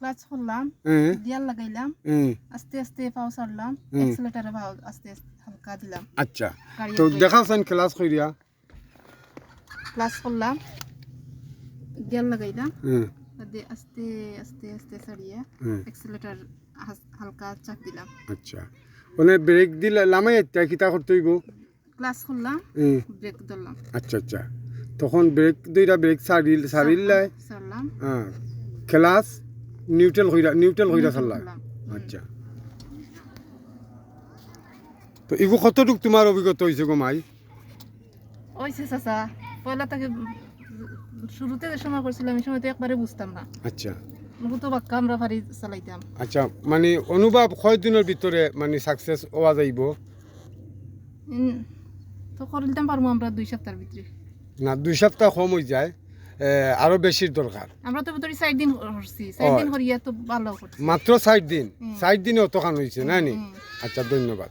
Clutch করলাম হুম gear লাগাইলাম হুম আস্তে আস্তে পাও ছাড়লাম হুম। এক্সেলেটারে পাও আস্তে আস্তে হালকা দিলাম আচ্ছা গাড়ি তো একটু- দেখাচ্ছেন ক্লাস করিয়া ক্লাচ করলাম গিয়ার লাগাইলাম হুম দিয়ে আস্তে আস্তে আস্তে ছাড়িয়ে হুম এক্সেলেটার হালকা চাপ দিলাম আচ্ছা মানে ব্রেক দিলে লামাই একটা কিতা করতে হইব ক্লাচ করলাম হুম ব্রেক ধরলাম আচ্ছা আচ্ছা তখন ব্রেক দুইটা ব্রেক সারিল সারিল্লাই ছাড়লাম হ্যাঁ ক্লাস নিউট্রাল হইরা নিউট্রাল হইরা সারলা আচ্ছা। তো এগু কতটুক তোমার অভিজ্ঞতা হয়েছে গো মাই? ওইছে চাচা পয়লা থেকে শুরুতে যে সময় করছিলাম এই সময় তো একবারে বুঝতাম না। আচ্ছা। তো বাক্কা আমরা ফারি চালাইতাম। আচ্ছা মানে অনুভব কয় দিনের ভিতরে মানে সাকসেস হওয়া যাইব? তো করিলতাম পারব আমরা দুই সপ্তাহের ভিতরে। না দুই সপ্তাহ কম হয়ে যায়। আরও বেশির দরকার। আমরা তো ভিতরে চার দিন করছি চার দিন করিয়া তো ভালো মাত্র ষাট দিন। হুম। ষাট দিনে অতখান হয়েছে না নি? আচ্ছা ধন্যবাদ।